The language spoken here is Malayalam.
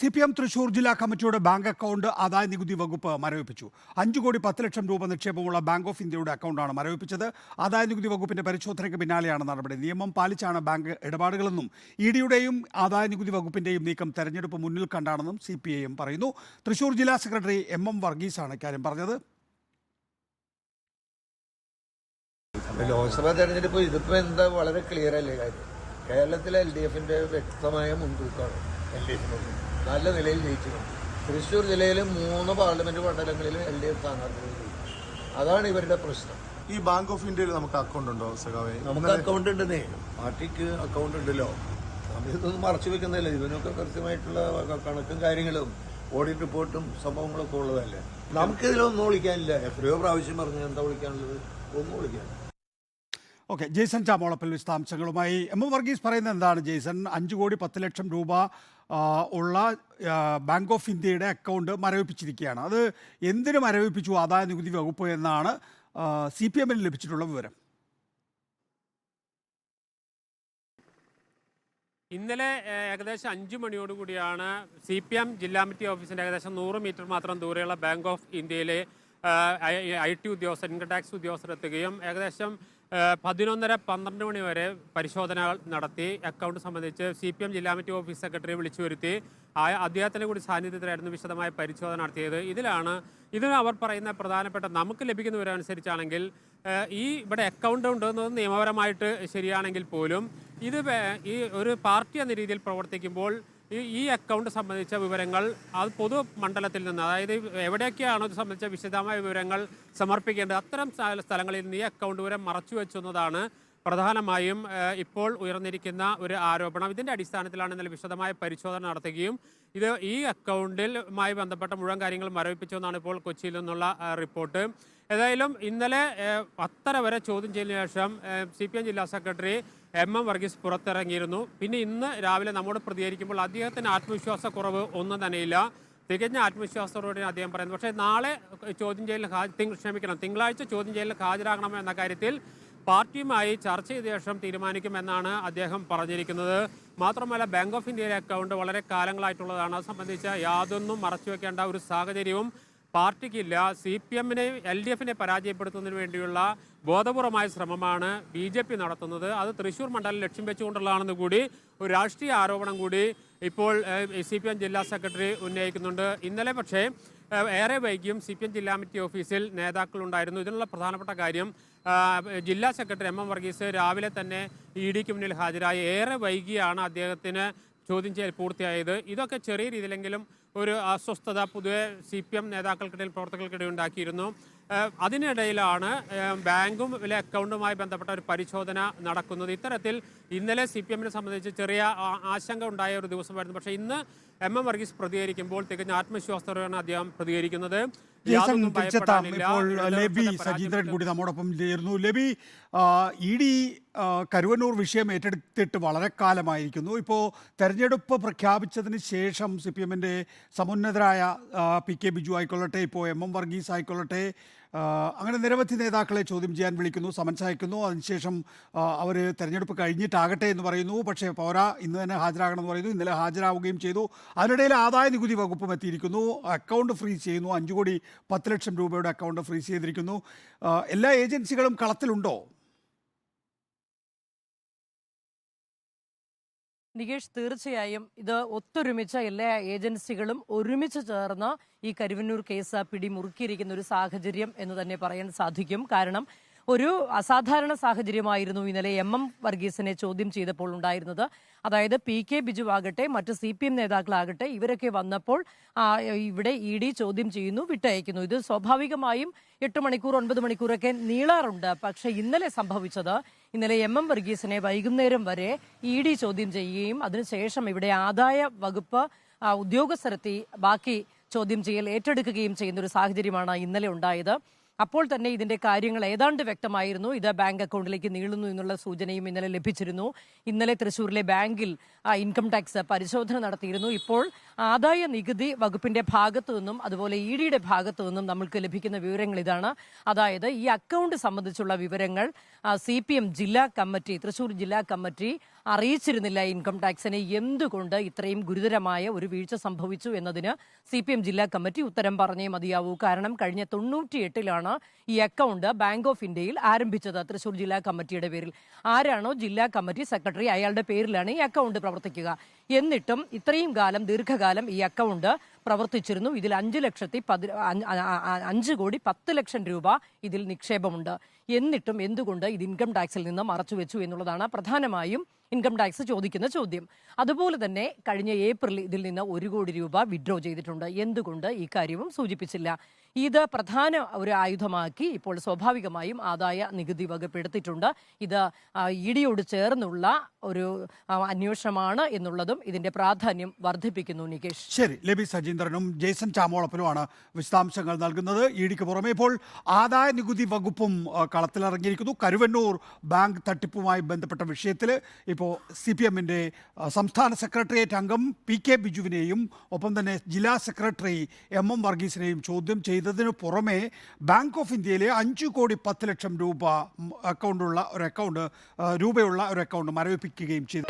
സി പി എം തൃശൂർ ജില്ലാ കമ്മിറ്റിയുടെ ബാങ്ക് അക്കൗണ്ട് ആദായ നികുതി വകുപ്പ് മരവിപ്പിച്ചു. അഞ്ചു കോടി പത്ത് ലക്ഷം രൂപ നിക്ഷേപമുള്ള ബാങ്ക് ഓഫ് ഇന്ത്യയുടെ അക്കൗണ്ടാണ് മരവിപ്പിച്ചത്. ആദായ നികുതി വകുപ്പിന്റെ പരിശോധനയ്ക്ക് പിന്നാലെയാണ് നടപടി. നിയമം പാലിച്ചാണ് ബാങ്ക് ഇടപാടുകളെന്നും ഇ ഡിയുടെയും ആദായ നികുതി വകുപ്പിന്റെയും നീക്കം തെരഞ്ഞെടുപ്പ് മുന്നിൽ കണ്ടാണെന്നും സി പി ഐ എം പറയുന്നു. തൃശൂർ ജില്ലാ സെക്രട്ടറി എം എം വർഗീസാണ് ഇക്കാര്യം പറഞ്ഞത്. ലോക്സഭാ തെരഞ്ഞെടുപ്പ് ഇതിപ്പോ എന്താ വളരെ ക്ലിയർ അല്ലേ കാര്യം? കേരളത്തിലെ എൽ ഡി എഫിന്റെ വ്യക്തമായ മുൻതൂക്കമാണ് എൽ ഡി നല്ല നിലയിൽ ജയിച്ചിട്ടുണ്ട് തൃശ്ശൂർ ജില്ലയിലെ മൂന്ന് പാർലമെന്റ് മണ്ഡലങ്ങളിലും എൽ ഡി എഫ് സ്ഥാനാർത്ഥികൾ ജയിച്ചു. അതാണ് ഇവരുടെ പ്രശ്നം. ഈ ബാങ്ക് ഓഫ് ഇന്ത്യയിൽ നമുക്ക് അക്കൗണ്ട് ഉണ്ടോ സഖാവേ? നമുക്ക് അക്കൗണ്ട് ഉണ്ടെന്നേ. പാർട്ടിക്ക് അക്കൗണ്ട് ഉണ്ടല്ലോ. നമ്മളിതൊന്നും മറച്ചു വെക്കുന്നില്ല ഇതിനൊക്കെ കൃത്യമായിട്ടുള്ള കണക്കും കാര്യങ്ങളും ഓഡിറ്റ് റിപ്പോർട്ടും സംഭവങ്ങളൊക്കെ ഉള്ളതല്ലേ? നമുക്കിതിലൊന്നും വിളിക്കാനില്ല. എത്രയോ പ്രാവശ്യം പറഞ്ഞു എന്താ വിളിക്കാനുള്ളത്? ഒന്നും വിളിക്കാനില്ല. ഓക്കെ ജെയ്സൺ ചാമോളപ്പൽ വിശദാംശങ്ങളുമായി. എം. വർഗീസ് പറയുന്നത് എന്താണ്? ജെയ്സൺ അഞ്ച് കോടി പത്ത് ലക്ഷം രൂപ ഉള്ള ബാങ്ക് ഓഫ് ഇന്ത്യയുടെ അക്കൗണ്ട് മരവിപ്പിച്ചിരിക്കുകയാണ്. അത് എന്തിനു മരവിപ്പിച്ചു? ആദായ നികുതി വകുപ്പ് എന്നാണ് സി പി എമ്മിന് ലഭിച്ചിട്ടുള്ള വിവരം. ഇന്നലെ ഏകദേശം അഞ്ചു മണിയോടുകൂടിയാണ് സി പി എം ജില്ലാ കമ്മിറ്റി ഓഫീസിന്റെ ഏകദേശം നൂറ് മീറ്റർ മാത്രം ദൂരെയുള്ള ബാങ്ക് ഓഫ് ഇന്ത്യയിലെ ഐ ടി ഉദ്യോഗസ്ഥർ ഇൻകം ടാക്സ് ഉദ്യോഗസ്ഥർ എത്തുകയും ഏകദേശം പതിനൊന്നര പന്ത്രണ്ട് മണി വരെ പരിശോധനകൾ നടത്തി. അക്കൗണ്ട് സംബന്ധിച്ച് സി പി എം ജില്ലാ കമ്മിറ്റി ഓഫീസ് സെക്രട്ടറി വിളിച്ചു വരുത്തി. ആ അദ്ദേഹത്തിന്റെ കൂടി സാന്നിധ്യത്തിലായിരുന്നു വിശദമായ പരിശോധന നടത്തിയത്. ഇതിലാണ് ഇതിന് അവർ പറയുന്ന പ്രധാനപ്പെട്ട നമുക്ക് ലഭിക്കുന്ന വിവരമനുസരിച്ചാണെങ്കിൽ ഈ ഇവിടെ അക്കൗണ്ട് ഉണ്ടെന്നത് നിയമപരമായിട്ട് ശരിയാണെങ്കിൽ പോലും ഇത് ഈ ഒരു പാർട്ടി എന്ന രീതിയിൽ പ്രവർത്തിക്കുമ്പോൾ ഈ അക്കൗണ്ട് സംബന്ധിച്ച വിവരങ്ങൾ അത് പൊതു മണ്ഡലത്തിൽ നിന്ന് അതായത് എവിടെയൊക്കെയാണോ ഇത് സംബന്ധിച്ച വിശദമായ വിവരങ്ങൾ സമർപ്പിക്കേണ്ടത് അത്തരം സ്ഥല- സ്ഥലങ്ങളിൽ നിന്ന് ഈ അക്കൗണ്ട് വിവരം മറച്ചു വെച്ചെന്നതാണ് പ്രധാനമായും ഇപ്പോൾ ഉയർന്നിരിക്കുന്ന ഒരു ആരോപണം. ഇതിന്റെ അടിസ്ഥാനത്തിലാണ് ഇന്നലെ വിശദമായ പരിശോധന നടത്തുകയും ഇത് ഈ അക്കൗണ്ടിലുമായി ബന്ധപ്പെട്ട മുഴുവൻ കാര്യങ്ങൾ മരവിപ്പിച്ചെന്നാണ് ഇപ്പോൾ കൊച്ചിയിൽ നിന്നുള്ള റിപ്പോർട്ട്. ഏതായാലും ഇന്നലെ പത്തര വരെ ചോദ്യം ചെയ്തതിനു ശേഷം സി പി എം ജില്ലാ സെക്രട്ടറി എം എം വർഗീസ് പുറത്തിറങ്ങിയിരുന്നു. പിന്നെ ഇന്ന് രാവിലെ നമ്മോട് പ്രതികരിക്കുമ്പോൾ അദ്ദേഹത്തിന് ആത്മവിശ്വാസക്കുറവ് ഒന്നും തന്നെയില്ല. തികഞ്ഞ ആത്മവിശ്വാസത്തോടെ അദ്ദേഹം പറയുന്നത് പക്ഷേ നാളെ ചോദ്യം ചെയ്യലിൽ ക്ഷമിക്കണം. തിങ്കളാഴ്ച ചോദ്യം ചെയ്യലിൽ ഹാജരാകണം എന്ന കാര്യത്തിൽ പാർട്ടിയുമായി ചർച്ച ചെയ്ത ശേഷം തീരുമാനിക്കുമെന്നാണ് അദ്ദേഹം പറഞ്ഞിരിക്കുന്നത്. മാത്രമല്ല ബാങ്ക് ഓഫ് ഇന്ത്യയിലെ അക്കൗണ്ട് വളരെ കാലങ്ങളായിട്ടുള്ളതാണ്. അത് സംബന്ധിച്ച യാതൊന്നും മറച്ചുവെക്കേണ്ട ഒരു സാഹചര്യവും പാർട്ടിക്കില്ല സി പി എമ്മിനെ എൽ ഡി എഫിനെ പരാജയപ്പെടുത്തുന്നതിന് വേണ്ടിയുള്ള ബോധപൂർവമായ ശ്രമമാണ് ബി ജെ പി നടത്തുന്നത്. അത് തൃശൂർ മണ്ഡലം ലക്ഷ്യം വെച്ചുകൊണ്ടുള്ളതാണെന്ന് കൂടി ഒരു രാഷ്ട്രീയ ആരോപണം കൂടി ഇപ്പോൾ സി പി എം ജില്ലാ സെക്രട്ടറി ഉന്നയിക്കുന്നുണ്ട്. ഇന്നലെ പക്ഷേ ഏറെ വൈകിയും സി പി എം ജില്ലാ കമ്മിറ്റി ഓഫീസിൽ നേതാക്കളുണ്ടായിരുന്നു. ഇതിനുള്ള പ്രധാനപ്പെട്ട കാര്യം ജില്ലാ സെക്രട്ടറി എം എം വർഗീസ് രാവിലെ തന്നെ ഇ ഡിക്ക് മുന്നിൽ ഹാജരായി. ഏറെ വൈകിയാണ് അദ്ദേഹത്തിന് ചോദ്യം ചെയ്യൽ പൂർത്തിയായത്. ഇതൊക്കെ ചെറിയ രീതിയിലെങ്കിലും ഒരു അസ്വസ്ഥത പൊതുവെ സി പി എം നേതാക്കൾക്കിടയിൽ പ്രവർത്തകർക്കിടയിൽ ഉണ്ടാക്കിയിരുന്നു. അതിനിടയിലാണ് ബാങ്കും വില അക്കൗണ്ടുമായി ബന്ധപ്പെട്ട ഒരു പരിശോധന നടക്കുന്നത്. ഇത്തരത്തിൽ ഇന്നലെ സി പി എമ്മിനെ സംബന്ധിച്ച് ചെറിയ ആശങ്ക ഉണ്ടായ ഒരു ദിവസമായിരുന്നു പക്ഷേ ഇന്ന് എം എം വർഗീസ് പ്രതികരിക്കുമ്പോൾ തികഞ്ഞ ആത്മവിശ്വാസത്തോടെയാണ് അദ്ദേഹം പ്രതികരിക്കുന്നത്. ഇപ്പോൾ ലബി സജീന്ദ്രൻ കൂടി നമ്മോടൊപ്പം ചേരുന്നു ലബി ഇ ഡി കരുവന്നൂർ വിഷയം ഏറ്റെടുത്തിട്ട് വളരെ കാലമായിരിക്കുന്നു. ഇപ്പോൾ തെരഞ്ഞെടുപ്പ് പ്രഖ്യാപിച്ചതിന് ശേഷം സി പി എമ്മിന്റെ സമുന്നതരായ പി കെ ബിജു ആയിക്കൊള്ളട്ടെ ഇപ്പോൾ എം എം വർഗീസ് ആയിക്കൊള്ളട്ടെ അങ്ങനെ നിരവധി നേതാക്കളെ ചോദ്യം ചെയ്യാൻ വിളിക്കുന്നു സമൻസ് അയക്കുന്നു. അതിനുശേഷം അവർ തെരഞ്ഞെടുപ്പ് കഴിഞ്ഞിട്ടാകട്ടെ എന്ന് പറയുന്നു. പക്ഷേ പോരാ ഇന്ന് തന്നെ ഹാജരാകണമെന്ന് പറയുന്നു. ഇന്നലെ ഹാജരാവുകയും ചെയ്തു. അതിനിടയിൽ ആദായ നികുതി വകുപ്പും എത്തിയിരിക്കുന്നു. അക്കൗണ്ട് ഫ്രീസ് ചെയ്യുന്നു. അഞ്ചു കോടി പത്ത് ലക്ഷം രൂപയുടെ അക്കൗണ്ട് ഫ്രീസ് ചെയ്തിരിക്കുന്നു. എല്ലാ ഏജൻസികളും കളത്തിലുണ്ടോ? നികേഷ് തീർച്ചയായും ഇത് ഒത്തൊരുമിച്ച എല്ലാ ഏജൻസികളും ഒരുമിച്ച് ചേർന്ന് ഈ കരുവന്നൂർ കേസ് പിടിമുറുക്കിയിരിക്കുന്ന ഒരു സാഹചര്യം എന്ന് തന്നെ പറയാൻ സാധിക്കും. കാരണം ഒരു അസാധാരണ സാഹചര്യമായിരുന്നു ഇന്നലെ എം എം വർഗീസിനെ ചോദ്യം ചെയ്തപ്പോൾ ഉണ്ടായിരുന്നത്. അതായത് പി കെ ബിജു ആകട്ടെ മറ്റ് സി പി എം നേതാക്കളാകട്ടെ ഇവരൊക്കെ വന്നപ്പോൾ ഇവിടെ ഇ ഡി ചോദ്യം ചെയ്യുന്നു വിട്ടയക്കുന്നു. ഇത് സ്വാഭാവികമായും എട്ട് മണിക്കൂർ ഒൻപത് മണിക്കൂറൊക്കെ നീളാറുണ്ട്. പക്ഷേ ഇന്നലെ സംഭവിച്ചത് ഇന്നലെ എം എം വർഗീസിനെ വൈകുന്നേരം വരെ ഇ ഡി ചോദ്യം ചെയ്യുകയും അതിനുശേഷം ഇവിടെ ആദായ വകുപ്പ് ഉദ്യോഗസ്ഥരെത്തി ബാക്കി ചോദ്യം ചെയ്യൽ ഏറ്റെടുക്കുകയും ചെയ്യുന്ന ഒരു സാഹചര്യമാണ് ഇന്നലെ ഉണ്ടായത്. അപ്പോൾ തന്നെ ഇതിന്റെ കാര്യങ്ങൾ ഏതാണ്ട് വ്യക്തമായിരുന്നു. ഇത് ബാങ്ക് അക്കൗണ്ടിലേക്ക് നീളുന്നു എന്നുള്ള സൂചനയും ഇന്നലെ ലഭിച്ചിരുന്നു. ഇന്നലെ തൃശൂരിലെ ബാങ്കിൽ ആ, ഇൻകം ടാക്സ് പരിശോധന നടത്തിയിരുന്നു. ഇപ്പോൾ ആദായ നികുതി വകുപ്പിന്റെ ഭാഗത്തു നിന്നും അതുപോലെ ഇ ഡിയുടെ ഭാഗത്തു നിന്നും നമ്മൾക്ക് ലഭിക്കുന്ന വിവരങ്ങൾ ഇതാണ്. അതായത് ഈ അക്കൗണ്ട് സംബന്ധിച്ചുള്ള വിവരങ്ങൾ സി പി എം ജില്ലാ കമ്മിറ്റി തൃശൂർ ജില്ലാ കമ്മിറ്റി അറിയിച്ചിരുന്നില്ല ഇൻകം ടാക്സിനെ എന്തുകൊണ്ട് ഇത്രയും ഗുരുതരമായ ഒരു വീഴ്ച സംഭവിച്ചു എന്നതിന് സി പി എം ജില്ലാ കമ്മിറ്റി ഉത്തരം പറഞ്ഞേ മതിയാവൂ. കാരണം കഴിഞ്ഞ തൊണ്ണൂറ്റിയെട്ടിലാണ് ഈ അക്കൗണ്ട് ബാങ്ക് ഓഫ് ഇന്ത്യയിൽ ആരംഭിച്ചത് തൃശൂർ ജില്ലാ കമ്മിറ്റിയുടെ പേരിൽ. ആരാണോ ജില്ലാ കമ്മിറ്റി സെക്രട്ടറി അയാളുടെ പേരിലാണ് ഈ അക്കൗണ്ട് പ്രവർത്തിക്കുക. എന്നിട്ടും ഇത്രയും കാലം ദീർഘകാലം ഈ അക്കൗണ്ട് പ്രവർത്തിച്ചിരുന്നു. ഇതിൽ അഞ്ച് ലക്ഷത്തി പതി അഞ്ച് കോടി പത്ത് ലക്ഷം രൂപ ഇതിൽ നിക്ഷേപമുണ്ട്. എന്നിട്ടും എന്തുകൊണ്ട് ഇത് ഇൻകം ടാക്സിൽ നിന്ന് മറച്ചുവെച്ചു എന്നുള്ളതാണ് പ്രധാനമായും ഇൻകം ടാക്സ് ചോദിക്കുന്ന ചോദ്യം. അതുപോലെ തന്നെ കഴിഞ്ഞ ഏപ്രിലിൽ ഇതിൽ നിന്ന് ഒരു കോടി രൂപ വിഡ്രോ ചെയ്തിട്ടുണ്ട്. എന്തുകൊണ്ട് ഈ കാര്യവും സൂചിപ്പിച്ചില്ല. ഇത് പ്രധാന ഒരു ആയുധമാക്കി ഇപ്പോൾ സ്വാഭാവികമായും ആദായ നികുതി വകുപ്പ് എടുത്തിട്ടുണ്ട് ഇത് ഇടിയോട് ചേർന്നുള്ള ഒരു അന്വേഷണമാണ് എന്നുള്ളതും ഇതിന്റെ പ്രാധാന്യം വർദ്ധിപ്പിക്കുന്നു നികേഷ്. ശരി ലബി സജീന്ദ്രനും ജേസൺ ചാമോളപ്പനുമാണ് വിശദാംശങ്ങൾ നൽകുന്നത്. ഇ ഡിക്ക് പുറമെ ഇപ്പോൾ ആദായ നികുതി വകുപ്പും കളത്തിലിറങ്ങിയിരിക്കുന്നു. കരുവന്നൂർ ബാങ്ക് തട്ടിപ്പുമായി ബന്ധപ്പെട്ട വിഷയത്തിൽ ഇപ്പോൾ സി പി എമ്മിന്റെ സംസ്ഥാന സെക്രട്ടേറിയറ്റ് അംഗം പി കെ ബിജുവിനെയും ഒപ്പം തന്നെ ജില്ലാ സെക്രട്ടറി എം എം വർഗീസിനെയും ചോദ്യം ചെയ്തതിനു പുറമെ ബാങ്ക് ഓഫ് ഇന്ത്യയിലെ അഞ്ചു കോടി പത്ത് ലക്ഷം രൂപ അക്കൗണ്ടുള്ള ഒരു അക്കൗണ്ട് രൂപയുള്ള ഒരു അക്കൗണ്ട് മരവിപ്പിക്കുകയും ചെയ്തു.